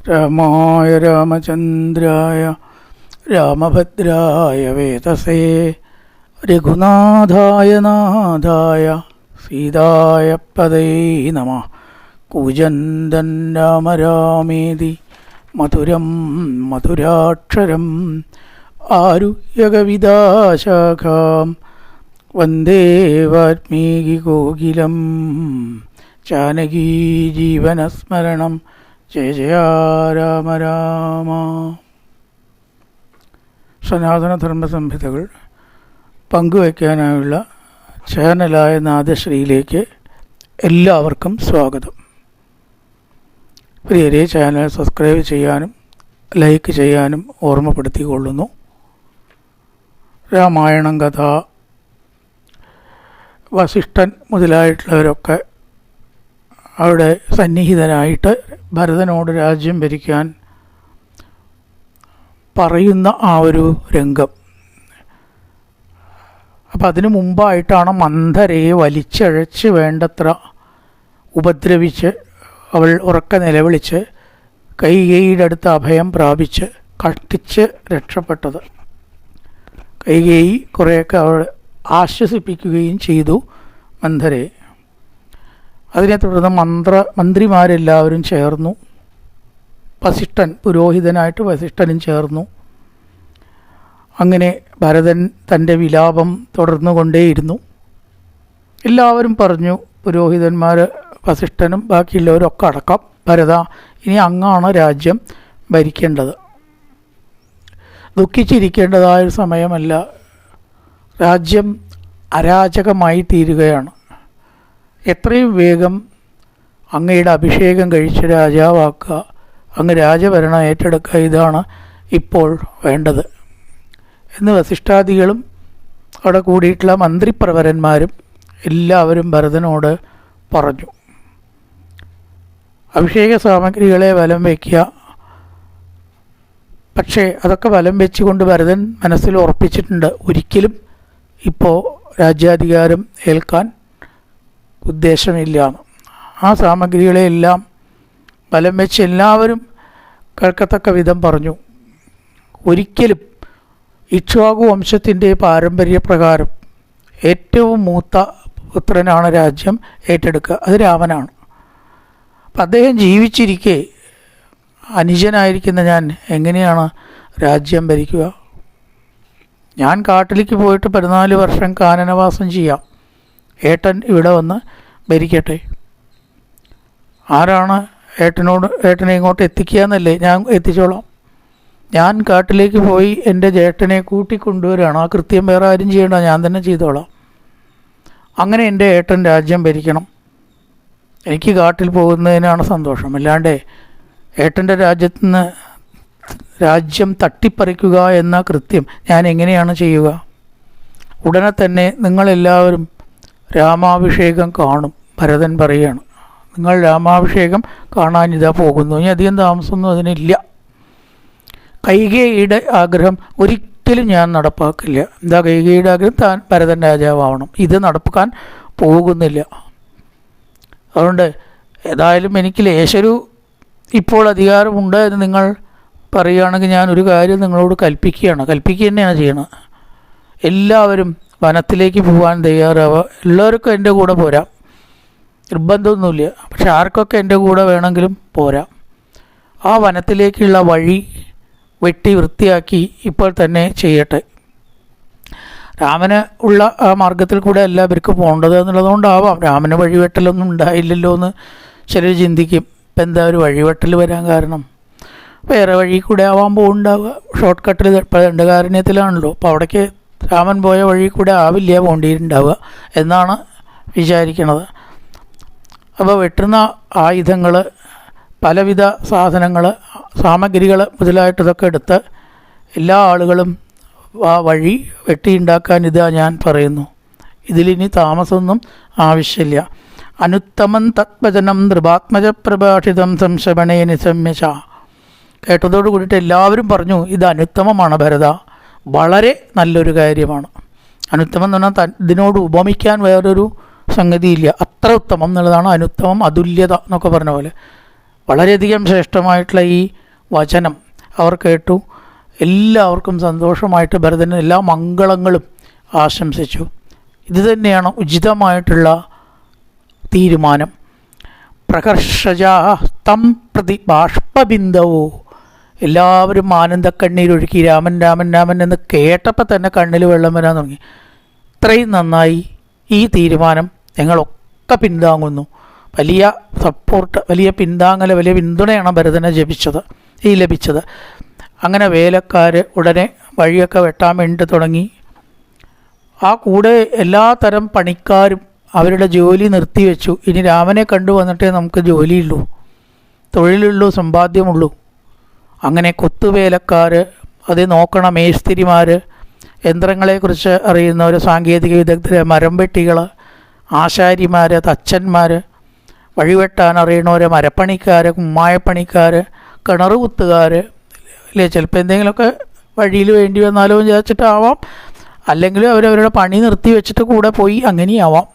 രാമായ രാമചന്ദ്രായ രാമഭദ്രായ വേതസേ രഘുനാഥായ നാഥായ സീതായ പദൈ നമ കൂജന്തൻ രാമ രാമേതി മധുരം മധുരാക്ഷരം ആരുഹ്യകവിദാശാഖാം വന്ദേ വാൽമീകികോകിലം ജാനകീ ജീവനസ്മരണം ജയ ജയ രാമ രാമ. സനാതനധർമ്മ സംഹിതകൾ പങ്കുവയ്ക്കാനായുള്ള ചാനലായ നാദശ്രീയിലേക്ക് എല്ലാവർക്കും സ്വാഗതം. പ്രിയരെ ചാനൽ സബ്സ്ക്രൈബ് ചെയ്യാനും ലൈക്ക് ചെയ്യാനും ഓർമ്മപ്പെടുത്തിക്കൊള്ളുന്നു. രാമായണം കഥ വസിഷ്ഠൻ മുതലായിട്ടുള്ളവരൊക്കെ അവിടെ സന്നിഹിതനായിട്ട് ഭരതനോട് രാജ്യം ഭരിക്കാൻ പറയുന്ന ആ ഒരു രംഗം. അപ്പം അതിനു മുമ്പായിട്ടാണ് മന്ധരയെ വലിച്ചഴച്ച് വേണ്ടത്ര ഉപദ്രവിച്ച് അവൾ ഉറക്ക നിലവിളിച്ച് കൈകേയിയുടെ അടുത്ത് അഭയം പ്രാപിച്ച് കഷ്ടിച്ച് രക്ഷപ്പെട്ടത്. കൈകേയി കുറേയൊക്കെ അവൾ ആശ്വസിപ്പിക്കുകയും ചെയ്തു മന്ധരയെ. അതിനെ തുടർന്ന് മന്ത്ര മന്ത്രിമാരെല്ലാവരും ചേർന്നു. വസിഷ്ഠൻ പുരോഹിതനായിട്ട് വസിഷ്ഠനും ചേർന്നു. അങ്ങനെ ഭരതൻ തന്റെ വിലാപം തുടർന്നു കൊണ്ടേയിരുന്നു എല്ലാവരും പറഞ്ഞു പുരോഹിതന്മാർ വസിഷ്ഠനും ബാക്കിയുള്ളവരൊക്കെ അടക്കം ഭരത ഇനി അങ്ങാണ് രാജ്യം ഭരിക്കേണ്ടത്. ദുഃഖിച്ചിരിക്കേണ്ടതായ സമയമല്ല. രാജ്യം അരാജകമായി തീരുകയാണ്. എത്രയും വേഗം അങ്ങയുടെ അഭിഷേകം കഴിച്ച് രാജാവാക്കുക. അങ്ങ് രാജഭരണം ഏറ്റെടുക്കുക. ഇതാണ് ഇപ്പോൾ വേണ്ടത്. എന്ന് വസിഷ്ഠാദികളും അവിടെ കൂടിയിട്ടുള്ള മന്ത്രിപ്രവരന്മാരും എല്ലാവരും ഭരതനോട് പറഞ്ഞു. അഭിഷേക സാമഗ്രികളെ വലം വയ്ക്കുക. പക്ഷേ അതൊക്കെ വലം വെച്ചുകൊണ്ട് ഭരതൻ മനസ്സിൽ ഉറപ്പിച്ചിട്ടുണ്ട്. ഒരിക്കലും ഇപ്പോൾ രാജ്യാധികാരം ഏൽക്കാൻ ഉദ്ദേശമില്ല ആ സാമഗ്രികളെയെല്ലാം ബലം വെച്ച് എല്ലാവരും കേൾക്കത്തക്ക വിധം പറഞ്ഞു. ഒരിക്കലും ഇക്ഷ്വാകു വംശത്തിന്റെ പാരമ്പര്യപ്രകാരം ഏറ്റവും മൂത്ത പുത്രനാണ് രാജ്യം ഏറ്റെടുക്കുക. അത് രാമനാണ്. അപ്പം അദ്ദേഹം ജീവിച്ചിരിക്കെ അനുജനായിരിക്കുന്ന ഞാൻ എങ്ങനെയാണ് രാജ്യം ഭരിക്കുക? ഞാൻ കാട്ടിലേക്ക് പോയിട്ട് പതിനാല് വർഷം കാനനവാസം ചെയ്യാം. ഏട്ടൻ ഇവിടെ വന്ന് ഭരിക്കട്ടെ. ആരാണ് ഏട്ടനോട് ഏട്ടനെ ഇങ്ങോട്ട് എത്തിക്കുക എന്നല്ലേ ഞാൻ എത്തിച്ചോളാം. ഞാൻ കാട്ടിലേക്ക് പോയി എന്റെ ജേട്ടനെ കൂട്ടിക്കൊണ്ടുവരികയാണ് ആ കൃത്യം വേറെ ആരും ചെയ്യണ്ട ഞാൻ തന്നെ ചെയ്തോളാം. അങ്ങനെ എന്റെ ഏട്ടൻ രാജ്യം ഭരിക്കണം. എനിക്ക് കാട്ടിൽ പോകുന്നതിനാണ് സന്തോഷം. അല്ലാണ്ട് ഏട്ടന്റെ രാജ്യത്ത് നിന്ന് രാജ്യം തട്ടിപ്പറിക്കുക എന്ന കൃത്യം ഞാൻ എങ്ങനെയാണ് ചെയ്യുക? ഉടനെ തന്നെ നിങ്ങളെല്ലാവരും രാമാഭിഷേകം കാണും. ഭരതൻ പറയുകയാണ് നിങ്ങൾ രാമാഭിഷേകം കാണാൻ ഇതാ പോകുന്നു ഇനി അധികം താമസമൊന്നും അതിനില്ല. കൈകേയിയുടെ ആഗ്രഹം ഒരിക്കലും ഞാൻ നടപ്പാക്കില്ല. എന്താ കൈകേയിയുടെ ആഗ്രഹം? താൻ ഭരതൻ രാജാവണം ഇത് നടപ്പാക്കാൻ പോകുന്നില്ല. അതുകൊണ്ട് ഏതായാലും എനിക്ക് ലേശരു ഇപ്പോൾ അധികാരമുണ്ട് എന്ന് നിങ്ങൾ പറയുകയാണെങ്കിൽ ഞാൻ ഒരു കാര്യം നിങ്ങളോട് കൽപ്പിക്കുകയാണ്. കൽപ്പിക്കുക തന്നെയാണ് ചെയ്യണത്. എല്ലാവരും വനത്തിലേക്ക് പോകാൻ തയ്യാറാവുക. എല്ലാവർക്കും എന്റെ കൂടെ പോരാം. നിർബന്ധമൊന്നുമില്ല. പക്ഷെ ആർക്കൊക്കെ എന്റെ കൂടെ വേണമെങ്കിലും പോരാ. ആ വനത്തിലേക്കുള്ള വഴി വെട്ടി വൃത്തിയാക്കി ഇപ്പോൾ തന്നെ ചെയ്യട്ടെ. രാമന് ഉള്ള ആ മാർഗത്തിൽ കൂടെ അല്ല ഇവർക്ക് പോകേണ്ടത് എന്നുള്ളതുകൊണ്ടാവാം. രാമന് വഴിവെട്ടലൊന്നും ഉണ്ടായില്ലല്ലോ എന്ന് ചിലർ ചിന്തിക്കും. ഇപ്പം എന്താ ഒരു വഴിവെട്ടൽ വരാൻ കാരണം? വേറെ വഴി കൂടെ ആവാൻ പോകുന്നുണ്ടാവുക ഷോർട്ട് കട്ടിൽ ഇപ്പോൾ ദണ്ഡകാരണ്യത്തിലാണല്ലോ അപ്പോൾ അവിടേക്ക് രാമൻ പോയ വഴി കൂടെ ആവില്ല പോകേണ്ടിയിട്ടുണ്ടാവുക എന്നാണ് വിചാരിക്കണത്. അപ്പോൾ വെട്ടുന്ന ആയുധങ്ങൾ പലവിധ സാധനങ്ങൾ സാമഗ്രികൾ മുതലായിട്ടതൊക്കെ എടുത്ത് എല്ലാ ആളുകളും ആ വഴി വെട്ടിയുണ്ടാക്കാൻ ഇതാ ഞാൻ പറയുന്നു. ഇതിലിനി താമസമൊന്നും ആവശ്യമില്ല. അനുത്തമം തത്വചനം നൃപാത്മജ പ്രഭാഷിതം സംശമണേ നിസമ്യശ. കേട്ടതോട് കൂടിയിട്ട് എല്ലാവരും പറഞ്ഞു ഇത് അനുത്തമമാണ് ഭരത. വളരെ നല്ലൊരു കാര്യമാണ്. അനുത്തമം എന്ന് പറഞ്ഞാൽ ഇതിനോട് ഉപമിക്കാൻ വേറൊരു സംഗതിയില്ല. അത്ര ഉത്തമം എന്നുള്ളതാണ് അനുത്തമം അതുല്യത എന്നൊക്കെ പറഞ്ഞ പോലെ. വളരെയധികം ശ്രേഷ്ഠമായിട്ടുള്ള ഈ വചനം അവർ കേട്ടു. എല്ലാവർക്കും സന്തോഷമായിട്ട് ഭരതന് എല്ലാ മംഗളങ്ങളും ആശംസിച്ചു. ഇത് തന്നെയാണ് ഉചിതമായിട്ടുള്ള തീരുമാനം. പ്രകർഷജാ തം പ്രതി ബാഷ്പബിന്ദവോ. എല്ലാവരും ആനന്ദക്കണ്ണീരൊഴുക്കി രാമൻ രാമൻ രാമൻ എന്ന് കേട്ടപ്പോൾ തന്നെ കണ്ണിൽ വെള്ളം വരാൻ തുടങ്ങി. ഇത്രയും നന്നായി ഈ തീരുമാനം ഞങ്ങളൊക്കെ പിന്താങ്ങുന്നു. വലിയ സപ്പോർട്ട് വലിയ പിന്താങ്ങൽ വലിയ പിന്തുണയാണ് ഭരതനെ ജപിച്ചത് ഈ ലഭിച്ചത്. അങ്ങനെ വേലക്കാർ ഉടനെ വഴിയൊക്കെ വെട്ടാൻ വേണ്ടി തുടങ്ങി. ആ കൂടെ എല്ലാ തരം പണിക്കാരും അവരുടെ ജോലി നിർത്തിവെച്ചു ഇനി രാമനെ കണ്ടു വന്നിട്ടേ നമുക്ക് ജോലിയുള്ളൂ തൊഴിലുള്ളൂ സമ്പാദ്യമുള്ളൂ. അങ്ങനെ കൊത്തുവേലക്കാർ അത് നോക്കണ മേസ്തിരിമാർ യന്ത്രങ്ങളെക്കുറിച്ച് അറിയുന്നവർ സാങ്കേതിക വിദഗ്ധരെ മരം വെട്ടികൾ ആശാരിമാർ തച്ചന്മാർ വഴിവെട്ടാൻ അറിയണവർ മരപ്പണിക്കാർ കുമ്മായപ്പണിക്കാർ കിണർ കുത്തുകാർ അല്ലേ ചിലപ്പോൾ എന്തെങ്കിലുമൊക്കെ വഴിയിൽ വേണ്ടി വന്നാലോ വിചാരിച്ചിട്ടാവാം. അല്ലെങ്കിൽ അവരവരുടെ പണി നിർത്തി വെച്ചിട്ട് കൂടെ പോയി അങ്ങനെയാവാം.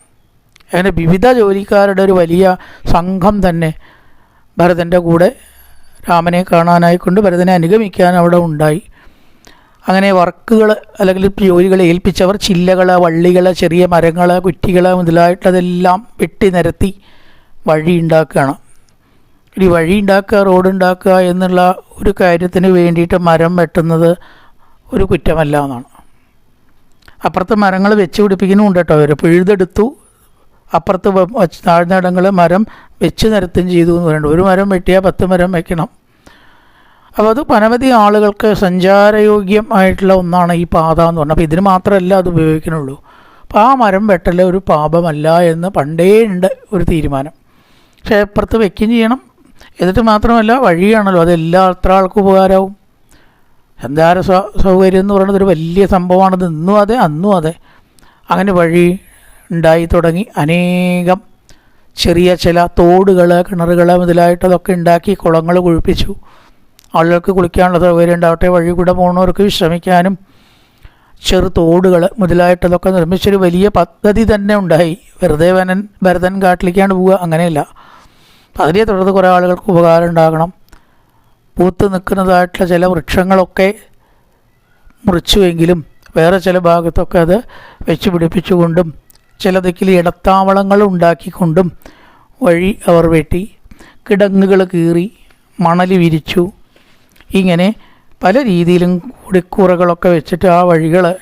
അങ്ങനെ വിവിധ ജോലിക്കാരുടെ ഒരു വലിയ സംഘം തന്നെ ഭരതന്റെ കൂടെ രാമനെ കാണാനായിക്കൊണ്ട് ഭരതനെ അനുഗമിക്കാൻ അവിടെ ഉണ്ടായി. അങ്ങനെ വർക്കുകൾ അല്ലെങ്കിൽ ജോലികൾ ഏൽപ്പിച്ചവർ ചില്ലകൾ വള്ളികൾ ചെറിയ മരങ്ങൾ കുറ്റികൾ മുതലായിട്ടതെല്ലാം വെട്ടി നിരത്തി വഴി ഉണ്ടാക്കുകയാണ് ഈ റോഡ് ഉണ്ടാക്കുക എന്നുള്ള ഒരു കാര്യത്തിന് വേണ്ടിയിട്ട് മരം വെട്ടുന്നത് ഒരു കുറ്റമല്ല എന്നാണ്. അപ്പുറത്ത് മരങ്ങൾ വെച്ച് പിടിപ്പിക്കുന്നുണ്ട് കേട്ടോ അവർ പിഴുതെടുത്തു അപ്പുറത്ത് വ- വച്ച് താഴ്ന്ന ഇടങ്ങൾ മരം വെച്ച് നിരത്തും ചെയ്തു എന്ന് പറയുന്നുണ്ട്. ഒരു മരം വെട്ടിയാൽ പത്ത് മരം വെക്കണം. അപ്പോൾ അത് ആളുകൾക്ക് സഞ്ചാരയോഗ്യം ആയിട്ടുള്ള ഒന്നാണ് ഈ പാത എന്ന് പറഞ്ഞാൽ അപ്പോൾ ഇതിന് മാത്രമല്ല അത് ഉപയോഗിക്കുന്നുള്ളൂ. അപ്പോൾ ആ മരം വെട്ടൽ ഒരു പാപമല്ല എന്ന് പണ്ടേ ഉണ്ട് ഒരു തീരുമാനം. പക്ഷേ അപ്പുറത്ത് വെക്കുകയും ചെയ്യണം. എന്നിട്ട് മാത്രമല്ല വഴിയാണല്ലോ. അത് എല്ലാ അത്ര ആൾക്കും ഉപകാരമാവും. സഞ്ചാര സൗകര്യം എന്ന് പറയുന്നത് ഒരു വലിയ സംഭവമാണത് ഇന്നും അതെ അന്നും അതെ. അങ്ങനെ വഴി ഉണ്ടായി തുടങ്ങി. അനേകം ചെറിയ ചില തോടുകൾ കിണറുകൾ മുതലായിട്ടതൊക്കെ ഉണ്ടാക്കി കുളങ്ങൾ കുഴിപ്പിച്ചു. ആളുകൾക്ക് കുളിക്കാനുള്ള സൗകര്യം ഉണ്ടാവട്ടെ വഴി കൂടെ പോകുന്നവർക്ക് വിശ്രമിക്കാനും ചെറു തോടുകൾ മുതലായിട്ടതൊക്കെ നിർമ്മിച്ചൊരു വലിയ പദ്ധതി തന്നെ ഉണ്ടായി. വെറുതെ വനൻ ഭരതൻ കാട്ടിലേക്കാണ്ട് പോവുക അങ്ങനെയല്ല. അതിനെ തുടർന്ന് കുറേ ആളുകൾക്ക് ഉപകാരം ഉണ്ടാകണം. പൂത്ത് നിൽക്കുന്നതായിട്ടുള്ള ചില വൃക്ഷങ്ങളൊക്കെ മുറിച്ചുവെങ്കിലും വേറെ ചില ഭാഗത്തൊക്കെ അത് വെച്ച് പിടിപ്പിച്ചുകൊണ്ടും ചില ദിക്കിൽ ഇടത്താവളങ്ങൾ ഉണ്ടാക്കിക്കൊണ്ടും വഴി അവർ വെട്ടി കിടങ്ങുകൾ കീറി മണൽ വിരിച്ചു ഇങ്ങനെ പല രീതിയിലും കുടിക്കൂറകളൊക്കെ വെച്ചിട്ട് ആ വഴികൾ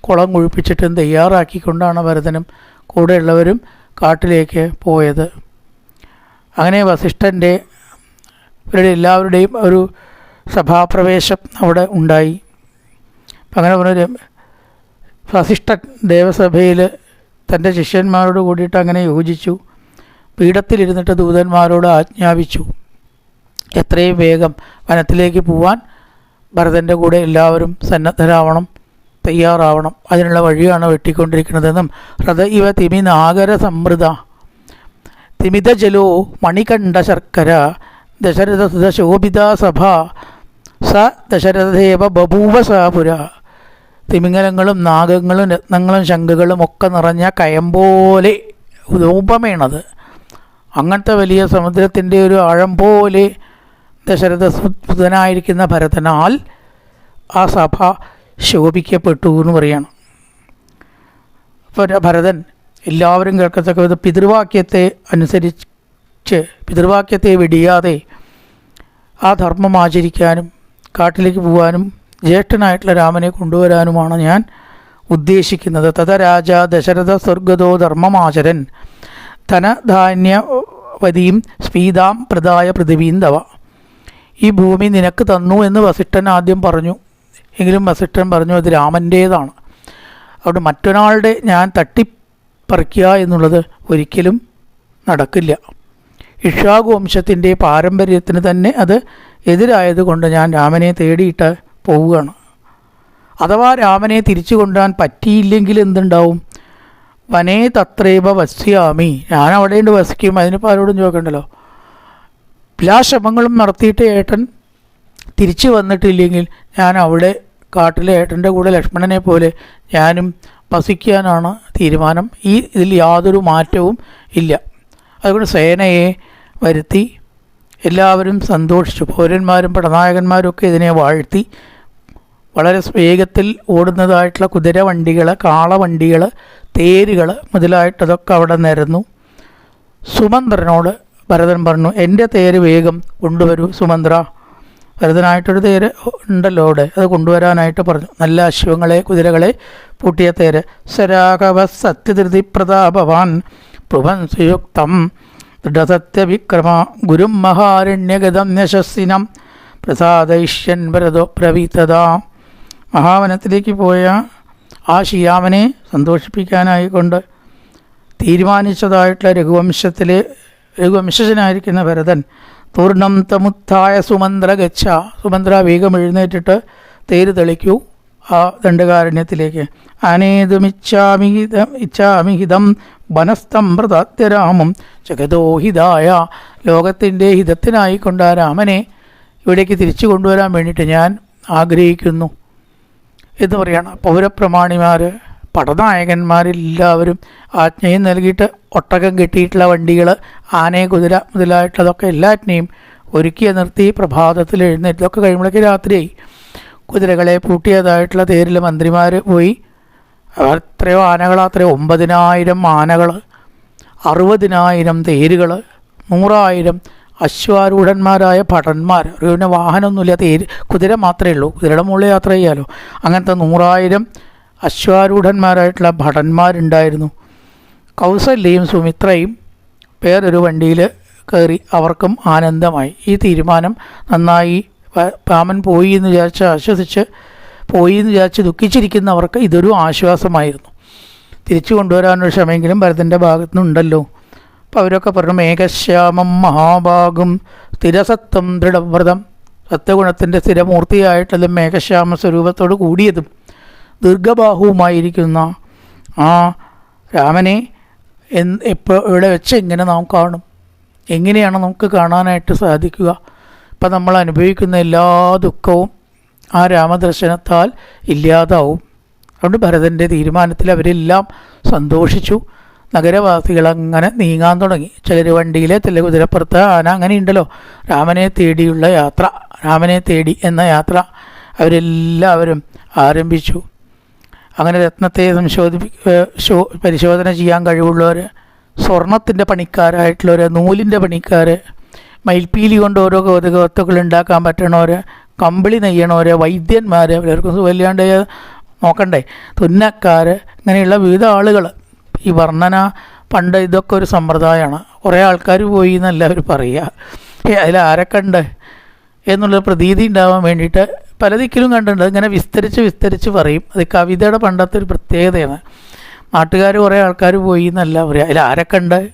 കുളം കുഴിപ്പിച്ചിട്ടും തയ്യാറാക്കിക്കൊണ്ടാണ് ഭരതനും കൂടെയുള്ളവരും കാട്ടിലേക്ക് പോയത്. അങ്ങനെ വസിഷ്ഠന്റെ ഇവരുടെ എല്ലാവരുടെയും ഒരു സഭാപ്രവേശം അവിടെ ഉണ്ടായി. അങ്ങനെ പറഞ്ഞൊരു വസിഷ്ഠൻ ദേവസഭയിൽ തന്റെ ശിഷ്യന്മാരോട് കൂടിയിട്ട് അങ്ങനെ യോജിച്ചു. പീഠത്തിലിരുന്നിട്ട് ദൂതന്മാരോട് ആജ്ഞാപിച്ചു. എത്രയും വേഗം വനത്തിലേക്ക് പോവാൻ ഭരതന്റെ കൂടെ എല്ലാവരും സന്നദ്ധരാവണം തയ്യാറാവണം. അതിനുള്ള വഴിയാണ് വെട്ടിക്കൊണ്ടിരിക്കുന്നതെന്നും ഹൃദ ഇവ തിമി നാഗര സമൃദ്ധ തിമിത ജലോ മണികണ്ഠ ശർക്കര. ദശരഥ സഭ. സ ദശരഥേവ ബഭൂവ സാപുര. തിമിംഗലങ്ങളും നാഗങ്ങളും രത്നങ്ങളും ശംഖുകളും ഒക്കെ നിറഞ്ഞ കയം പോലെ ഉപമയാണത് അങ്ങനത്തെ വലിയ സമുദ്രത്തിന്റെ ഒരു ആഴം പോലെ ദശരഥ സുതനായിരിക്കുന്ന ഭരതനാൽ ആ സഭ ശോഭിക്കപ്പെട്ടു എന്ന് പറയാണ്. ഭരതൻ എല്ലാവരും കേൾക്കത്തക്ക വിധം പിതൃവാക്യത്തെ അനുസരിച്ച് പിതൃവാക്യത്തെ വെടിയാതെ ആ ധർമ്മം ആചരിക്കാനും കാട്ടിലേക്ക് പോകാനും ജ്യേഷ്ഠനായിട്ടുള്ള രാമനെ കൊണ്ടുവരാനുമാണ് ഞാൻ ഉദ്ദേശിക്കുന്നത്. തഥരാജ ദശരഥ സ്വർഗതോ ധർമ്മമാചരൻ ധനധാന്യവതിയും സ്പീതാം പ്രദായ പൃഥിവീന്തവ ഈ ഭൂമി നിനക്ക് തന്നു എന്ന് വസിഷ്ഠൻ ആദ്യം പറഞ്ഞു. എങ്കിലും വസിഷ്ഠൻ പറഞ്ഞു അത് രാമന്റേതാണ് അതുകൊണ്ട് മറ്റൊരാളുടെ ഞാൻ തട്ടിപ്പറിക്കുക എന്നുള്ളത് ഒരിക്കലും നടക്കില്ല. ഇഷാഗുവംശത്തിന്റെ പാരമ്പര്യത്തിന് തന്നെ അത് എതിരായതുകൊണ്ട് ഞാൻ രാമനെ തേടിയിട്ട് പോവുകയാണ്. അഥവാ രാമനെ തിരിച്ചു കൊണ്ടുവരാൻ പറ്റിയില്ലെങ്കിൽ എന്തുണ്ടാവും? വനേ തത്രേവ വസ്യാമി. ഞാൻ അവിടെയുണ്ട് വസിക്കും. അതിനിപ്പോൾ ആരോടും ചോദിക്കണ്ടല്ലോ. എല്ലാ ശ്രമങ്ങളും നടത്തിയിട്ട് ഏട്ടൻ തിരിച്ചു വന്നിട്ടില്ലെങ്കിൽ ഞാൻ അവിടെ കാട്ടിലെ ഏട്ടന്റെ കൂടെ ലക്ഷ്മണനെ പോലെ ഞാനും വസിക്കാനാണ് തീരുമാനം. ഈ ഇതിൽ യാതൊരു മാറ്റവും ഇല്ല. അതുകൊണ്ട് സേനയെ വരുത്തി എല്ലാവരും സന്തോഷിച്ചു. പൗരന്മാരും പടനായകന്മാരും ഒക്കെ ഇതിനെ വാഴ്ത്തി. വളരെ വേഗത്തിൽ ഓടുന്നതായിട്ടുള്ള കുതിര വണ്ടികൾ കാളവണ്ടികൾ തേരുകൾ മുതലായിട്ടതൊക്കെ അവിടെ നിരന്നു. സുമന്ത്രനോട് ഭരതൻ പറഞ്ഞു എന്റെ തേര് വേഗം കൊണ്ടുവരൂ സുമന്ത്ര ഭരതനായിട്ടൊരു തേര് ഉണ്ടല്ലോ അവിടെ. അത് കൊണ്ടുവരാനായിട്ട് പറഞ്ഞു. നല്ല അശ്വങ്ങളെ കുതിരകളെ പൂട്ടിയ തേര്. സരാഘവ സത്യധൃതി പ്രതാപവാൻ പ്രഭൻ സുയുക്തം ദൃഢസത്യവിക്രമ ഗുരും മഹാരണ്യഗതം യശസ്സിനം പ്രസാദയിഷ്യൻ ഭരതോ പ്രവീതത. മഹാവനത്തിലേക്ക് പോയ ആ ശ്രീരാമനെ സന്തോഷിപ്പിക്കാനായിക്കൊണ്ട് തീരുമാനിച്ചതായിട്ടുള്ള രഘുവംശത്തിലെ രഘുവംശജനായിരിക്കുന്ന ഭരതൻ തൂർണം തമുത്തായ സുമന്ത്ര ഗച്ഛ സുമന്ത്ര വേഗം എഴുന്നേറ്റിട്ട് തേര് തെളിക്കൂ ആ ദണ്ഡകാരണ്യത്തിലേക്ക്. അനേതുമിച്ഛാമിഹിതം ഇച്ഛാമിഹിതം വനസ്തം പ്രതാത്യരാമം ജഗതോഹിതായ ലോകത്തിന്റെ ഹിതത്തിനായിക്കൊണ്ട് രാമനെ ഇവിടേക്ക് തിരിച്ചു കൊണ്ടുവരാൻ വേണ്ടിയിട്ട് ഞാൻ ആഗ്രഹിക്കുന്നു. എന്ന് പറയുകയാണ് പൗരപ്രമാണിമാർ പടനായകന്മാരെല്ലാവരും ആജ്ഞയും നൽകിയിട്ട് ഒട്ടകം കെട്ടിയിട്ടുള്ള വണ്ടികൾ ആനയെ കുതിര മുതലായിട്ടുള്ളതൊക്കെ എല്ലാറ്റിനെയും ഒരുക്കിയ നിർത്തി പ്രഭാതത്തിൽ എഴുന്നേറ്റ്. ഇതൊക്കെ കഴിയുമ്പോഴേക്ക് രാത്രിയായി. കുതിരകളെ പൂട്ടിയതായിട്ടുള്ള തേരിൽ മന്ത്രിമാർ പോയി. അവർ എത്രയോ ആനകൾ അത്രയോ ഒമ്പതിനായിരം ആനകൾ അറുപതിനായിരം തേരുകൾ നൂറായിരം അശ്വാരൂഢന്മാരായ ഭടന്മാർ പിന്നെ വാഹനമൊന്നുമില്ല തേര് കുതിര മാത്രമേ ഉള്ളൂ. കുതിരയുടെ മുകളിൽ യാത്ര ചെയ്യാലോ. അങ്ങനത്തെ നൂറായിരം അശ്വാരൂഢന്മാരായിട്ടുള്ള ഭടന്മാരുണ്ടായിരുന്നു. കൗസല്യയും സുമിത്രയും വേറൊരു വണ്ടിയിൽ കയറി അവർക്കും ആനന്ദമായി. ഈ തീരുമാനം നന്നായി പാമൻ പോയി എന്ന് വിചാരിച്ച് ആശ്വസിച്ച് പോയി എന്ന് വിചാരിച്ച് ദുഃഖിച്ചിരിക്കുന്നവർക്ക് ഇതൊരു ആശ്വാസമായിരുന്നു. തിരിച്ചു കൊണ്ടുവരാനൊരു ക്ഷമയെങ്കിലും ഭരതന്റെ ഭാഗത്തു നിന്നുണ്ടല്ലോ അപ്പോൾ അവരൊക്കെ പറഞ്ഞു മേഘശ്യാമം മഹാഭാഗം സ്ഥിരസത്വം ദൃഢവ്രതം. സത്യഗുണത്തിന്റെ സ്ഥിരമൂർത്തിയായിട്ടുള്ളതും മേഘശ്യാമ സ്വരൂപത്തോട് കൂടിയതും ദീർഘബാഹുവുമായിരിക്കുന്ന ആ രാമനെ എപ്പോൾ ഇവിടെ വെച്ച് എങ്ങനെ നാം കാണും? എങ്ങനെയാണ് നമുക്ക് കാണാനായിട്ട് സാധിക്കുക? ഇപ്പം നമ്മൾ അനുഭവിക്കുന്ന എല്ലാ ദുഃഖവും ആ രാമദർശനത്താൽ ഇല്ലാതാവും. അതുകൊണ്ട് ഭരതന്റെ തീരുമാനത്തിൽ അവരെല്ലാം സന്തോഷിച്ചു. നഗരവാസികൾ അങ്ങനെ നീങ്ങാൻ തുടങ്ങി. ചിലർ വണ്ടിയിൽ ചില കുതിരപ്പുറത്ത് ആന അങ്ങനെയുണ്ടല്ലോ രാമനെ തേടിയുള്ള യാത്ര രാമനെ തേടി എന്ന യാത്ര അവരെല്ലാവരും ആരംഭിച്ചു. അങ്ങനെ രത്നത്തെ സംശോധി പരിശോധന ചെയ്യാൻ കഴിവുള്ളവർ സ്വർണത്തിന്റെ പണിക്കാരായിട്ടുള്ളവർ നൂലിന്റെ പണിക്കാർ മയിൽപ്പീലി കൊണ്ട് ഓരോ കൗതുക വസ്തുക്കൾ ഉണ്ടാക്കാൻ പറ്റണവർ കമ്പിളി നെയ്യണവർ വൈദ്യന്മാർ ഇവർക്കും വല്ലാണ്ട് നോക്കണ്ടേ തുന്നക്കാർ ഇങ്ങനെയുള്ള വിവിധ ആളുകൾ ഈ വർണന പണ്ട് ഇതൊക്കെ ഒരു സമ്പ്രദായമാണ് കുറേ ആൾക്കാർ പോയി എന്നല്ല അവർ പറയുക അതിൽ ആരൊക്കെ ഉണ്ട്? എന്നുള്ള പ്രതീതി ഉണ്ടാവാൻ വേണ്ടിയിട്ട് പല ദിക്കിലും കണ്ടിട്ടുണ്ട്. ഇങ്ങനെ വിസ്തരിച്ച് വിസ്തരിച്ച് പറയും. അത് കവിതയുടെ പണ്ടത്തെ ഒരു പ്രത്യേകതയാണ്. നാട്ടുകാർ കുറേ ആൾക്കാർ പോയി എന്നല്ല പറയുക അതിൽ ആരൊക്കെ ഉണ്ട്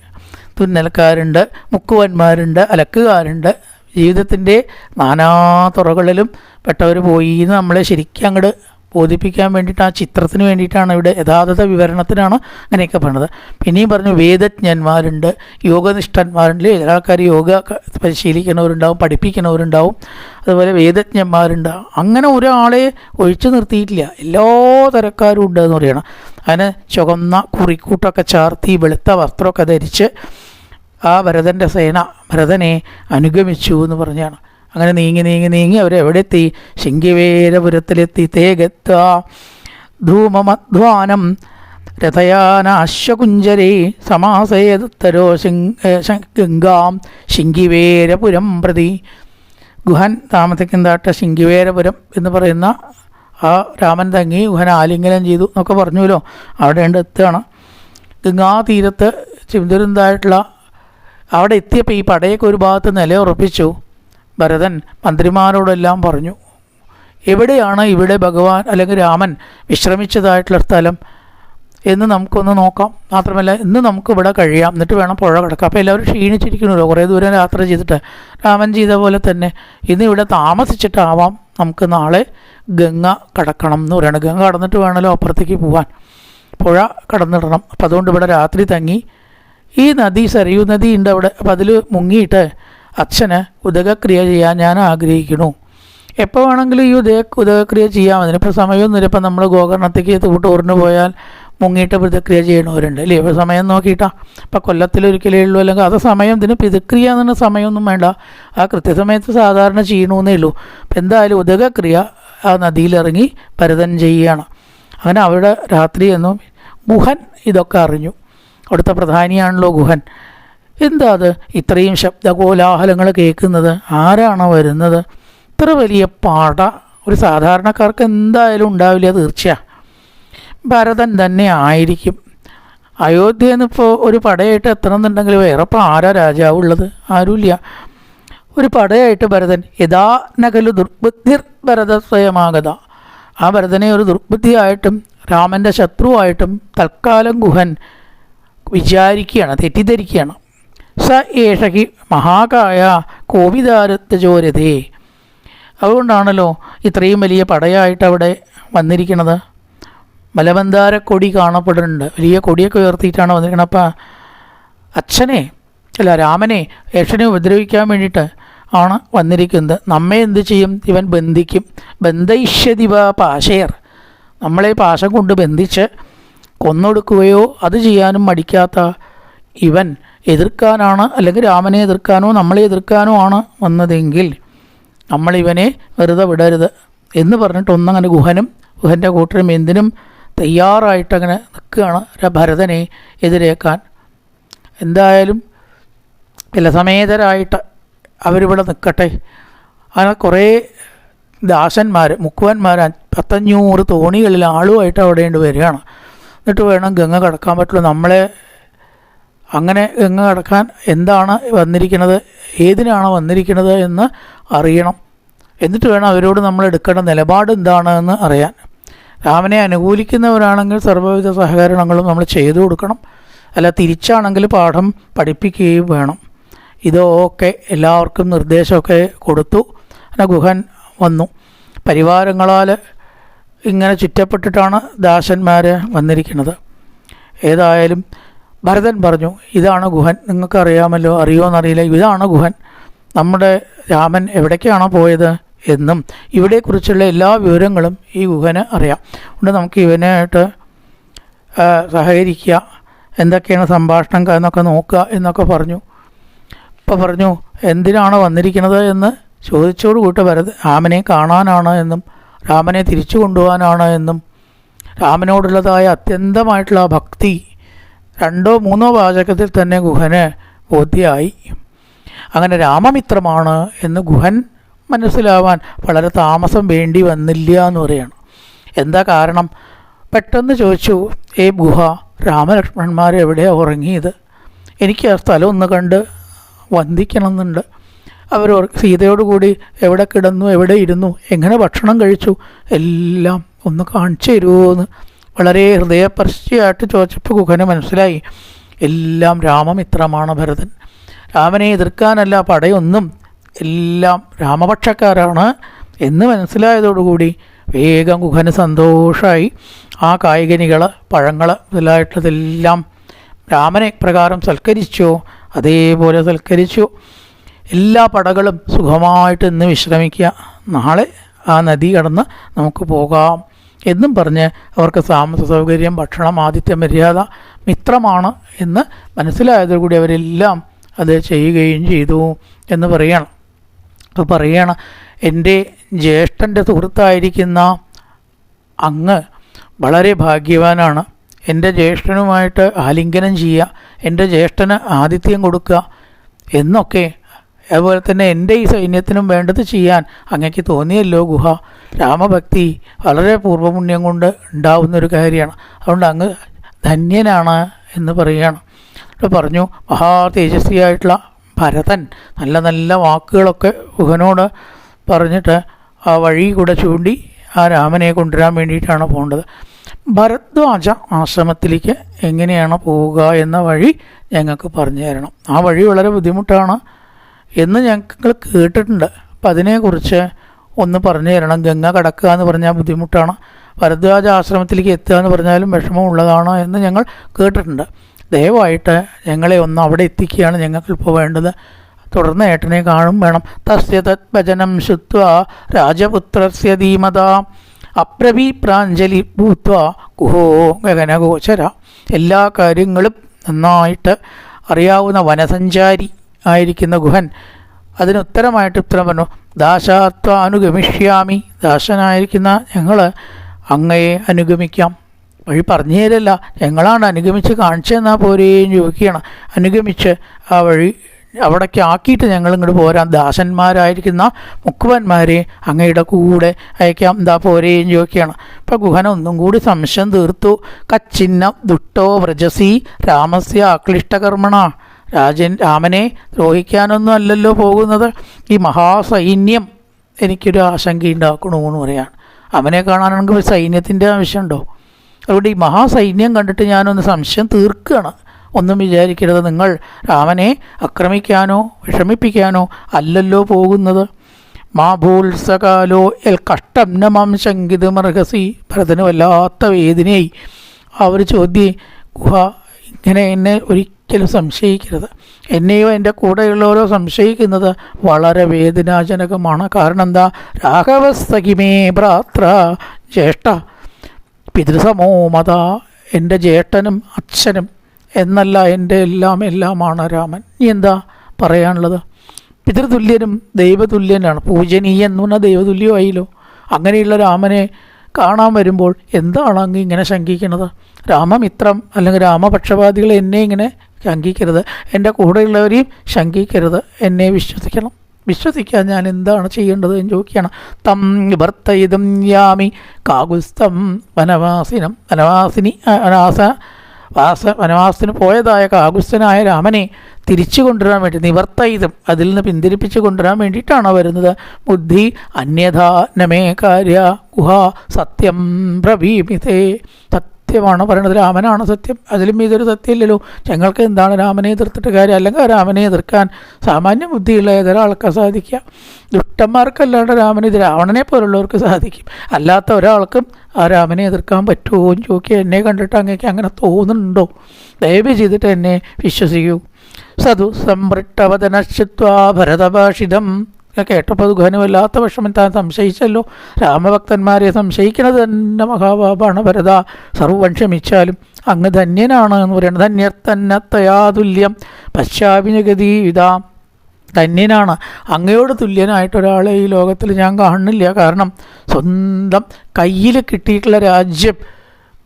തുന്നൽക്കാരുണ്ട് മുക്കുവന്മാരുണ്ട് അലക്കുകാരുണ്ട്. ജീവിതത്തിന്റെ നാനാ തുറകളിലും പെട്ടവർ പോയി എന്ന് നമ്മളെ ശരിക്കും അങ്ങോട്ട് ബോധിപ്പിക്കാൻ വേണ്ടിയിട്ട് ആ ചിത്രത്തിന് വേണ്ടിയിട്ടാണ് ഇവിടെ യഥാർത്ഥ വിവരണത്തിനാണ് അങ്ങനെയൊക്കെ പറഞ്ഞത്. പിന്നെയും പറഞ്ഞു വേദജ്ഞന്മാരുണ്ട് യോഗനിഷ്ഠന്മാരുണ്ട് ചില ആൾക്കാർ യോഗ പരിശീലിക്കുന്നവരുണ്ടാവും പഠിപ്പിക്കുന്നവരുണ്ടാവും. അതുപോലെ വേദജ്ഞന്മാരുണ്ട്. അങ്ങനെ ഒരാളെ ഒഴിച്ചു നിർത്തിയിട്ടില്ല. എല്ലാ തരക്കാരും ഉണ്ട് എന്ന് പറയണം. അതിന് ചുവന്ന കുറിക്കൂട്ടൊക്കെ ചാർത്തി വെളുത്ത വസ്ത്രമൊക്കെ ധരിച്ച് ആ ഭരതന്റെ സേന ഭരതനെ അനുഗമിച്ചു എന്ന് പറഞ്ഞാണ്. അങ്ങനെ നീങ്ങി നീങ്ങി നീങ്ങി അവരെവിടെത്തി? ശിങ്കിവേരപുരത്തിലെത്തി. തേഗത്ത ധൂമമധ്വാനം രഥയാനാശ്വകുഞ്ചരി സമാസേതരോ ഗംഗാം ശിങ്കിവേരപുരം പ്രതി. ഗുഹൻ താമസിക്കുന്നതാട്ട ശിങ്കിവേരപുരം എന്ന് പറയുന്ന ആ രാമൻ തങ്ങി ഗുഹൻ ആലിംഗനം ചെയ്തു എന്നൊക്കെ പറഞ്ഞുവല്ലോ. അവിടെ ഉണ്ട് എത്തുകയാണ്. ഗംഗാതീരത്ത് ചിന്തരുന്നതായിട്ടുള്ള അവിടെ എത്തിയപ്പോൾ ഈ പടയൊക്കെ ഒരു ഭാഗത്ത് നിലയുറപ്പിച്ചു. ഭരതൻ മന്ത്രിമാരോടെല്ലാം പറഞ്ഞു എവിടെയാണ് ഇവിടെ ഭഗവാൻ അല്ലെങ്കിൽ രാമൻ വിശ്രമിച്ചതായിട്ടുള്ള സ്ഥലം? എന്ന് നമുക്കൊന്ന് നോക്കാം. മാത്രമല്ല ഇന്ന് നമുക്ക് ഇവിടെ കഴിയാം. എന്നിട്ട് വേണം പുഴ കിടക്കാം. അപ്പോൾ എല്ലാവരും ക്ഷീണിച്ചിരിക്കണമല്ലോ കുറേ ദൂരം യാത്ര ചെയ്തിട്ട് രാമൻ ചെയ്ത പോലെ തന്നെ ഇന്ന് ഇവിടെ താമസിച്ചിട്ടാവാം നമുക്ക് നാളെ ഗംഗ കടക്കണം എന്ന് പറയണം. ഗംഗ കടന്നിട്ട് വേണമല്ലോ അപ്പുറത്തേക്ക് പോകാൻ പുഴ കടന്നിടണം. അപ്പം അതുകൊണ്ട് ഇവിടെ രാത്രി തങ്ങി. ഈ നദി സരയൂ നദി ഉണ്ട് അവിടെ. അപ്പം അതിൽ മുങ്ങിയിട്ട് അച്ഛന് ഉദകക്രിയ ചെയ്യാൻ ഞാൻ ആഗ്രഹിക്കുന്നു. എപ്പോൾ വേണമെങ്കിലും ഈ ഉദയ ഉദകക്രിയ ചെയ്യാം. അതിനിപ്പോൾ സമയമൊന്നുമില്ല. ഇപ്പം നമ്മൾ ഗോകർണത്തേക്ക് തൂട്ടൂറിന് പോയാൽ മുങ്ങിയിട്ട് പ്രതിക്രിയ ചെയ്യണവരുണ്ട് അല്ലേ? ഇപ്പോൾ സമയം നോക്കിയിട്ടാ. ഇപ്പം കൊല്ലത്തിലൊരിക്കലേ ഉള്ളൂ. അല്ലെങ്കിൽ അത് സമയം ഇതിന് പ്രതിക്രിയ എന്നുള്ള സമയമൊന്നും വേണ്ട. ആ കൃത്യസമയത്ത് സാധാരണ ചെയ്യണമെന്നേ ഉള്ളൂ. അപ്പം എന്തായാലും ഉദകക്രിയ ആ നദിയിലിറങ്ങി ഭരതൻ ചെയ്യുകയാണ്. അങ്ങനെ അവിടെ രാത്രി എന്നും ഗുഹൻ ഇതൊക്കെ അറിഞ്ഞു. അവിടുത്തെ പ്രധാനിയാണല്ലോ ഗുഹൻ. എന്താ അത് ഇത്രയും ശബ്ദകോലാഹലങ്ങൾ കേൾക്കുന്നത്? ആരാണ് വരുന്നത്? ഇത്ര വലിയ പാട. ഒരു സാധാരണക്കാർക്ക് എന്തായാലും ഉണ്ടാവില്ല തീർച്ചയാണ് ഭരതൻ തന്നെ ആയിരിക്കും. അയോധ്യയിൽ നിന്നിപ്പോൾ ഒരു പടയായിട്ട് എത്തണമെന്നുണ്ടെങ്കിൽ വേറെ ഇപ്പോൾ ആരാ രാജാവുള്ളത് ആരുമില്ല. ഒരു പടയായിട്ട് ഭരതൻ യഥാ നകലു ദുർബുദ്ധിർ ഭരത സ്വയമാകത ആ ഭരതനെ ഒരു ദുർബുദ്ധിയായിട്ടും രാമന്റെ ശത്രുവായിട്ടും തൽക്കാലം ഗുഹൻ വിചാരിക്കുകയാണ് തെറ്റിദ്ധരിക്കുകയാണ്. സ ഏഷകി മഹാകായ കോവിതാരത്വചോരതേ അതുകൊണ്ടാണല്ലോ ഇത്രയും വലിയ പടയായിട്ട് അവിടെ വന്നിരിക്കുന്നത്. മലബന്ധാര കൊടി കാണപ്പെടുന്നുണ്ട്. വലിയ കൊടിയൊക്കെ ഉയർത്തിയിട്ടാണ് വന്നിരിക്കുന്നത്. അപ്പം അച്ഛനെ അല്ല രാമനെ യക്ഷനെ ഉപദ്രവിക്കാൻ വേണ്ടിയിട്ട് ആണ് വന്നിരിക്കുന്നത്. നമ്മെ എന്ത് ചെയ്യും? ഇവൻ ബന്ധിക്കും. ബന്ധയിഷ്യതിവ പാശയർ. നമ്മളെ പാശം കൊണ്ട് ബന്ധിച്ച് കൊന്നൊടുക്കുകയോ അത് ചെയ്യാനും മടിക്കാത്ത ഇവൻ എതിർക്കാനാണ് അല്ലെങ്കിൽ രാമനെ എതിർക്കാനോ നമ്മളെ എതിർക്കാനോ ആണ് വന്നതെങ്കിൽ നമ്മളിവനെ വെറുതെ വിടരുത് എന്ന് പറഞ്ഞിട്ട് ഒന്നങ്ങനെ ഗുഹനും ഗുഹന്റെ കൂട്ടരും എന്തിനും തയ്യാറായിട്ടങ്ങനെ നിൽക്കുകയാണ് ഭരതനെ എതിരേക്കാൻ. എന്തായാലും സമേതരായിട്ട് അവരിവിടെ നിൽക്കട്ടെ. അങ്ങനെ കുറേ ദാസന്മാർ മുക്കുവന്മാർ പത്തഞ്ഞൂറ് തോണികളിൽ ആളുമായിട്ട് അവിടെ ഉണ്ട് വരികയാണ്. എന്നിട്ട് വേണം ഗംഗ കടക്കാൻ പറ്റുള്ളൂ. നമ്മളെ അങ്ങനെ എങ്ങ് കടക്കാൻ എന്താണ് വന്നിരിക്കുന്നത്? ഏതിനാണ് വന്നിരിക്കുന്നത് എന്ന് അറിയണം. എന്നിട്ട് വേണം അവരോട് നമ്മൾ എടുക്കേണ്ട നിലപാട് എന്താണ് എന്ന് അറിയാൻ. രാമനെ അനുകൂലിക്കുന്നവരാണെങ്കിൽ സർവവിധ സഹകരണങ്ങളും നമ്മൾ ചെയ്തു കൊടുക്കണം. അല്ല തിരിച്ചാണെങ്കിൽ പാഠം പഠിപ്പിക്കുകയും വേണം. ഇതൊക്കെ എല്ലാവർക്കും നിർദ്ദേശമൊക്കെ കൊടുത്തു. അങ്ങനെ ഗുഹൻ വന്നു. പരിവാരങ്ങളാൽ ഇങ്ങനെ ചുറ്റപ്പെട്ടിട്ടാണ് ദാസന്മാർ വന്നിരിക്കുന്നത്. ഏതായാലും ഭരതൻ പറഞ്ഞു ഇതാണ് ഗുഹൻ. നിങ്ങൾക്കറിയാമല്ലോ അറിയുമോയെന്നറിയില്ല ഇതാണ് ഗുഹൻ. നമ്മുടെ രാമൻ എവിടേക്കാണോ പോയത് എന്നും ഇവിടെക്കുറിച്ചുള്ള എല്ലാ വിവരങ്ങളും ഈ ഗുഹന് അറിയാം. അതുകൊണ്ട് നമുക്ക് ഇവനായിട്ട് സഹകരിക്കുക. എന്തൊക്കെയാണ് സംഭാഷണം എന്നൊക്കെ നോക്കുക എന്നൊക്കെ പറഞ്ഞു. ഇപ്പോൾ പറഞ്ഞു എന്തിനാണ് വന്നിരിക്കുന്നത് എന്ന് ചോദിച്ചോട് കൂട്ട് ഭരത് രാമനെ കാണാനാണ് എന്നും രാമനെ തിരിച്ചു കൊണ്ടുപോകാനാണ് എന്നും രാമനോടുള്ളതായ അത്യന്തമായിട്ടുള്ള ഭക്തി രണ്ടോ മൂന്നോ വാചകത്തിൽ തന്നെ ഗുഹന് ബോധ്യമായി അങ്ങനെ രാമമിത്രമാണ് എന്ന് ഗുഹൻ മനസ്സിലാവാൻ വളരെ താമസം വേണ്ടി വന്നില്ല എന്ന് പറയാണ്. എന്താ കാരണം? പെട്ടെന്ന് ചോദിച്ചു ഏ ഗുഹ രാമലക്ഷ്മണന്മാർ എവിടെയാണ് ഉറങ്ങിയത്? എനിക്ക് ആ സ്ഥലം ഒന്ന് കണ്ട് വന്ദിക്കണമെന്നുണ്ട്. അവർ സീതയോടുകൂടി എവിടെ കിടന്നു എവിടെ ഇരുന്നു എങ്ങനെ ഭക്ഷണം കഴിച്ചു എല്ലാം ഒന്ന് കാണിച്ചു തരുമോ എന്ന് വളരെ ഹൃദയപർശിയായിട്ട് ചോദിച്ചപ്പോൾ കുഹന് മനസ്സിലായി എല്ലാം രാമമിത്രമാണ് ഭരതൻ. രാമനെ എതിർക്കാനല്ല പടയൊന്നും എല്ലാം രാമപക്ഷക്കാരാണ്. എന്ന് മനസ്സിലായതോടുകൂടി വേഗം കുഹന് സന്തോഷമായി ആ കായികനികൾ പഴങ്ങൾ മുതലായിട്ടുള്ളതെല്ലാം രാമനെ പ്രകാരം സൽക്കരിച്ചോ അതേപോലെ സൽക്കരിച്ചു. എല്ലാ പടകളും സുഖമായിട്ട് ഇന്ന് വിശ്രമിക്കുക. നാളെ ആ നദി കടന്ന് നമുക്ക് പോകാം. എന്നും പറഞ്ഞ് അവർക്ക് താമസ സൗകര്യം ഭക്ഷണം ആതിഥ്യ മര്യാദ മിത്രമാണ് എന്ന് മനസ്സിലായതോടുകൂടി അവരെല്ലാം അത് ചെയ്യുകയും ചെയ്തു എന്ന് പറയണം. അപ്പോൾ പറയണം എന്റെ ജ്യേഷ്ഠന്റെ സുഹൃത്തായിരിക്കുന്ന അങ്ങ് വളരെ ഭാഗ്യവാനാണ്. എന്റെ ജ്യേഷ്ഠനുമായിട്ട് ആലിംഗനം ചെയ്യുക എന്റെ ജ്യേഷ്ഠന് ആതിഥ്യം കൊടുക്കുക എന്നൊക്കെ അതുപോലെ തന്നെ എന്റെ ഈ സൈന്യത്തിനും വേണ്ടത് ചെയ്യാൻ അങ്ങക്ക് തോന്നിയല്ലോ ഗുഹ. രാമഭക്തി വളരെ പൂർവപുണ്യം കൊണ്ട് ഉണ്ടാവുന്നൊരു കാര്യമാണ്. അതുകൊണ്ട് അങ്ങ് ധന്യനാണ് എന്ന് പറയുകയാണ്. പറഞ്ഞു മഹാ തേജസ്വിയായിട്ടുള്ള ഭരതൻ നല്ല നല്ല വാക്കുകളൊക്കെ ഗുഹനോട് പറഞ്ഞിട്ട് ആ വഴി കൂടെ ചൂണ്ടി ആ രാമനെ കൊണ്ടുവരാൻ വേണ്ടിയിട്ടാണ് പോകേണ്ടത്. ഭരദ്വാജ ആശ്രമത്തിലേക്ക് എങ്ങനെയാണ് പോവുക എന്ന വഴി ഞങ്ങൾക്ക് പറഞ്ഞു തരണം. ആ വഴി വളരെ ബുദ്ധിമുട്ടാണ്. എന്ന് ഞങ്ങൾ കേട്ടിട്ടുണ്ട്. അപ്പം അതിനെക്കുറിച്ച് ഒന്ന് പറഞ്ഞു തരണം. ഗംഗ കടക്കുക എന്ന് പറഞ്ഞാൽ ബുദ്ധിമുട്ടാണ്. ഭരദ്വാജ ആശ്രമത്തിലേക്ക് എത്തുക എന്ന് പറഞ്ഞാലും വിഷമമുള്ളതാണ് എന്ന് ഞങ്ങൾ കേട്ടിട്ടുണ്ട്. ദയവായിട്ട് ഞങ്ങളെ ഒന്ന് അവിടെ എത്തിക്കുകയാണ് ഞങ്ങൾക്ക് ഇപ്പോൾ വേണ്ടത്. തുടർന്ന് ഏട്ടനെ കാണും വേണം. തസ്യ തത് ഭജനം ശുത്വ രാജപുത്രസ്യ ധീമത അപ്രവി പ്രാഞ്ജലി ഭൂത്വ ഗുഹോ ഗഗനഗോചര. എല്ലാ കാര്യങ്ങളും നന്നായിട്ട് അറിയാവുന്ന വനസഞ്ചാരി ആയിരിക്കുന്ന ഗുഹൻ. അതിന് ഉത്തരമായിട്ട് ഉത്തരം പറഞ്ഞു ദാശാത്വ അനുഗമിഷ്യാമി. ദാശനായിരിക്കുന്ന ഞങ്ങൾ അങ്ങയെ അനുഗമിക്കാം. വഴി പറഞ്ഞു ഞങ്ങളാണ് അനുഗമിച്ച് കാണിച്ചെന്നാൽ പോരേയും ചോദിക്കുകയാണ്. അനുഗമിച്ച് ആ വഴി അവിടേക്ക് ആക്കിയിട്ട് ഞങ്ങൾ ഇങ്ങോട്ട് പോരാം. ദാസന്മാരായിരിക്കുന്ന മുക്കുവന്മാരെ അങ്ങയുടെ കൂടെ അയക്കാം. എന്താ പോരേയും ചോദിക്കുകയാണ്. ഇപ്പം ഗുഹന ഒന്നും കൂടി സംശയം തീർത്തു. കച്ചിന്ന ദുട്ടോ വ്രജസി രാമസ്യ അക്ലിഷ്ടകർമ്മണ രാജൻ രാമനെ ദ്രോഹിക്കാനൊന്നും അല്ലല്ലോ പോകുന്നത്. ഈ മഹാസൈന്യം എനിക്കൊരു ആശങ്ക ആശങ്കയുണ്ടാക്കണമെന്ന് പറയാണ്. അവനെ കാണാനാണെങ്കിൽ ഒരു സൈന്യത്തിന്റെ ആവശ്യമുണ്ടോ? അതുകൊണ്ട് ഈ മഹാസൈന്യം കണ്ടിട്ട് ഞാനൊന്ന് സംശയം തീർക്കുകയാണ്. ഒന്നും വിചാരിക്കരുത്. നിങ്ങൾ രാമനെ ആക്രമിക്കാനോ വിഷമിപ്പിക്കാനോ അല്ലല്ലോ പോകുന്നത്. മാ ഭൂത്സകാലോ എൽ കഷ്ടം ന മാം ശങ്കിത് മർഹസി ഭരതന് വല്ലാത്ത വേദനയായി. ആ ഒരു ചോദ്യം ഗുഹ ഇങ്ങനെ എന്നെ ഒരിക്കലും സംശയിക്കരുത്. എന്നെയോ എന്റെ കൂടെയുള്ളവരോ സംശയിക്കുന്നത് വളരെ വേദനാജനകമാണ്. കാരണം എന്താ? രാഘവസ്തകിമേ ഭ്രാത്ര ജ്യേഷ്ഠ. പിതൃസമോ മത എന്റെ ജ്യേഷ്ഠനും അച്ഛനും എന്നല്ല എന്റെ എല്ലാം എല്ലാമാണ് രാമൻ. നീ എന്താ പറയാനുള്ളത്? പിതൃതുല്യനും ദൈവതുല്യനാണ്. പൂജനീയൻ എന്ന് പറഞ്ഞാൽ ദൈവതുല്യമായില്ലോ. അങ്ങനെയുള്ള രാമനെ കാണാൻ വരുമ്പോൾ എന്താണ് അങ്ങ് ഇങ്ങനെ ശങ്കിക്കുന്നത്? രാമമിത്രം അല്ലെങ്കിൽ രാമപക്ഷപാതികൾ എന്നെ ഇങ്ങനെ ശങ്കിക്കരുത് എന്റെ കൂടെയുള്ളവരെയും ശങ്കിക്കരുത് എന്നെ വിശ്വസിക്കണം. വിശ്വസിക്കാൻ ഞാൻ എന്താണ് ചെയ്യേണ്ടത് എന്ന് ചോദിക്കുകയാണ്. തം ഭർത്തയിതം യാമി കാകുസ്തം വനവാസിനം വനവാസിനി വനവാസ വാസ വനവാസത്തിന് പോയതായ കാകുസ്തനായ രാമനെ തിരിച്ചു കൊണ്ടുവരാൻ വേണ്ടി നിവർത്തയിതും അതിൽ നിന്ന് പിന്തിരിപ്പിച്ച് കൊണ്ടുവരാൻ വേണ്ടിയിട്ടാണ് വരുന്നത്. ബുദ്ധി അന്യഥാ നമേ കാര്യ ഗുഹ സത്യം പ്രഭീമിതേ സത്യമാണ് പറയുന്നത് രാമനാണ് സത്യം. അതിലും ഇതൊരു സത്യമില്ലല്ലോ. ഞങ്ങൾക്ക് എന്താണ് രാമനെ എതിർത്തിട്ട് കാര്യം? അല്ലെങ്കിൽ രാമനെ എതിർക്കാൻ സാമാന്യ ബുദ്ധിയുള്ള ഏതൊരാൾക്ക് സാധിക്കുക? ദുഷ്ടന്മാർക്കല്ലാണ്ട് രാമനെ ഇത് രാവണനെ പോലുള്ളവർക്ക് സാധിക്കും. അല്ലാത്ത ഒരാൾക്കും ആ രാമനെ എതിർക്കാൻ പറ്റുമോ എന്ന് ചോദിക്കുക. എന്നെ കണ്ടിട്ട് അങ്ങേക്ക് അങ്ങനെ തോന്നുന്നുണ്ടോ? ദയവ് ചെയ്തിട്ട് എന്നെ വിശ്വസിക്കൂ. സതു സംപൃഷ്ടവതനശ്ചിത്വാ ഭരതഭാഷിതം. കേട്ടപ്പോൾ അത് ഘനുവല്ലാത്ത വിഷമം താൻ സംശയിച്ചല്ലോ. രാമഭക്തന്മാരെ സംശയിക്കുന്നത് തന്നെ മഹാബാബാണ് ഭരത. സർവം ക്ഷമിച്ചാലും അങ്ങ് ധന്യനാണ് എന്ന് പറയുന്നത് ധന്യത്തന്നത്തയാതുല്യം പശ്ചാഭിനഗതീവിതാം ധന്യനാണ്. അങ്ങയോട് തുല്യനായിട്ട് ഒരാളെ ഈ ലോകത്തിൽ ഞാൻ കാണുന്നില്ല. കാരണം സ്വന്തം കയ്യിൽ കിട്ടിയിട്ടുള്ള രാജ്യം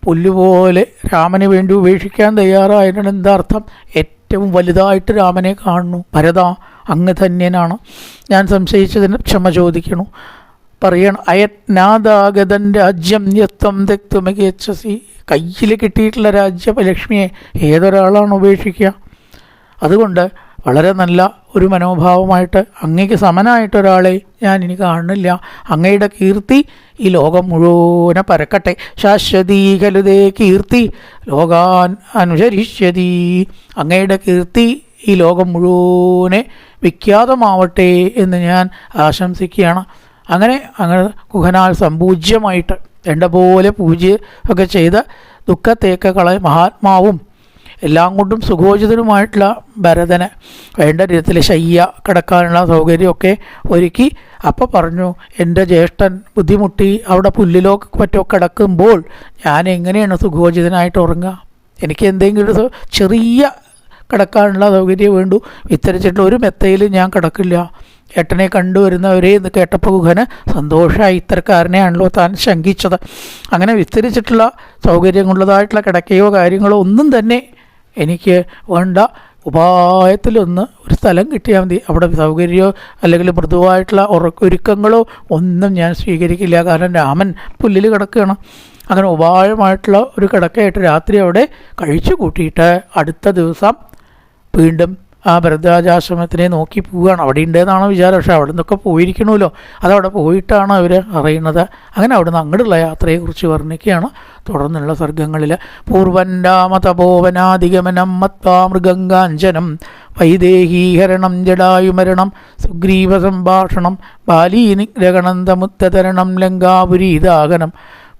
പുല്ലുപോലെ രാമന് വേണ്ടി ഉപേക്ഷിക്കാൻ തയ്യാറായതിന് എന്താ അർത്ഥം ഏറ്റവും വലുതായിട്ട് രാമനെ കാണുന്നു. ഭരത അങ്ങ് ധന്യനാണ്. ഞാൻ സംശയിച്ചതിന് ക്ഷമ ചോദിക്കണു. പറയണം അയജ്ഞാതാഗതൻ രാജ്യം യത്വം തെക്തുമകേച്ഛസി കയ്യിൽ കിട്ടിയിട്ടുള്ള രാജ്യം ലക്ഷ്മിയെ ഏതൊരാളാണ് ഉപേക്ഷിക്കുക? അതുകൊണ്ട് വളരെ നല്ല ഒരു മനോഭാവമായിട്ട് അങ്ങയ്ക്ക് സമനായിട്ട് ഒരാളെ ഞാൻ ഇനി കാണുന്നില്ല. അങ്ങയുടെ കീർത്തി ഈ ലോകം മുഴുവനെ പരക്കട്ടെ. ശാശ്വതീ കലുതേ കീർത്തി ലോകാൻ അനുസരിഷ്യതീ. അങ്ങയുടെ കീർത്തി ഈ ലോകം മുഴുവനെ വിഖ്യാതമാവട്ടെ എന്ന് ഞാൻ ആശംസിക്കുകയാണ്. അങ്ങനെ അങ്ങനെ കുഹനാൽ സമ്പൂജ്യമായിട്ട് വേണ്ട പോലെ പൂജ ഒക്കെ ചെയ്ത് ദുഃഖത്തേക്ക് കളയ മഹാത്മാവും എല്ലാം കൊണ്ടും സുഖോചിതനുമായിട്ടുള്ള ഭരതന് വേണ്ട രീതിയിൽ ശയ്യ കിടക്കാനുള്ള സൗകര്യമൊക്കെ ഒരുക്കി. അപ്പോൾ പറഞ്ഞു എന്റെ ജ്യേഷ്ഠൻ ബുദ്ധിമുട്ടി അവിടെ പുല്ലിലോ മറ്റോ കിടക്കുമ്പോൾ ഞാൻ എങ്ങനെയാണ് സുഖോചിതനായിട്ട് ഉറങ്ങുക? എനിക്ക് എന്തെങ്കിലും ചെറിയ കിടക്കാനുള്ള സൗകര്യം വേണ്ടു. വിത്തരിച്ചിട്ടുള്ള ഒരു മെത്തയിൽ ഞാൻ കിടക്കില്ല. ഏട്ടനെ കണ്ടുവരുന്നവരെ എന്ന് കേട്ടപ്പോൾ ഗുഹന് സന്തോഷമായി ഇത്തരക്കാരനെയാണല്ലോ താൻ ശങ്കിച്ചത്. അങ്ങനെ വിസ്തരിച്ചിട്ടുള്ള സൗകര്യങ്ങളുള്ളതായിട്ടുള്ള കിടക്കയോ കാര്യങ്ങളോ ഒന്നും തന്നെ എനിക്ക് വേണ്ട. ഉപായത്തിലൊന്ന് ഒരു സ്ഥലം കിട്ടിയാൽ മതി. അവിടെ സൗകര്യമോ അല്ലെങ്കിൽ മൃദുവായിട്ടുള്ള ഉറക്കൊരുക്കങ്ങളോ ഒന്നും ഞാൻ സ്വീകരിക്കില്ല. കാരണം രാമൻ പുല്ലിൽ കിടക്കുകയാണ്. അങ്ങനെ ഉപായമായിട്ടുള്ള ഒരു കിടക്കയായിട്ട് രാത്രി അവിടെ കഴിച്ചു കൂട്ടിയിട്ട് അടുത്ത ദിവസം വീണ്ടും ആ ഭരദ്വാജാശ്രമത്തിനെ നോക്കി പോവുകയാണ്. അവിടെ ഉണ്ടെന്നാണ് വിചാരം. പക്ഷേ അവിടെ നിന്നൊക്കെ പോയിരിക്കണമല്ലോ. അതവിടെ പോയിട്ടാണ് അവർ അറിയുന്നത്. അങ്ങനെ അവിടെ നിന്ന് അങ്ങോട്ടുള്ള യാത്രയെക്കുറിച്ച് വർണിക്കുകയാണ്. തുടർന്നുള്ള സർഗങ്ങളിൽ പൂർവൻഡാമതപോവനാധിഗമനം മത്വാ മൃഗങ്കാഞ്ചനം വൈദേഹീഹരണം ജടായുമരണം സുഗ്രീവ സംഭാഷണം ബാലീനിഗ്രഹണം തമുത്തതരണം ലങ്കാപുരീദാഹനം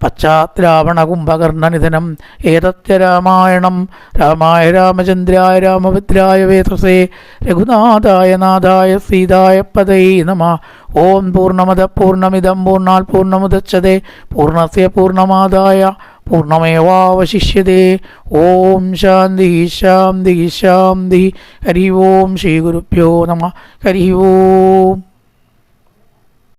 പശ്ചാത്രാവണ കുംഭകർണനിധനം ഏതത്യ രാമായണം? രാമായ രാമചന്ദ്രായ രാമഭദ്രായ വേതസേ രഘുനാഥായ നാഥായ സീതായ പദൈ നമ. ഓം പൂർണമത പൂർണമിതം പൂർണാൽ പൂർണമുദച്ഛതേ പൂർണസ്യ പൂർണമാദായ പൂർണമേവാവശിഷ്യതേ ഓം ശാന്തി ശാന്തി ശാന്തി. ഹരി ഓം ശ്രീ ഗുരുഭ്യോ നമ. ഹരി ഓം.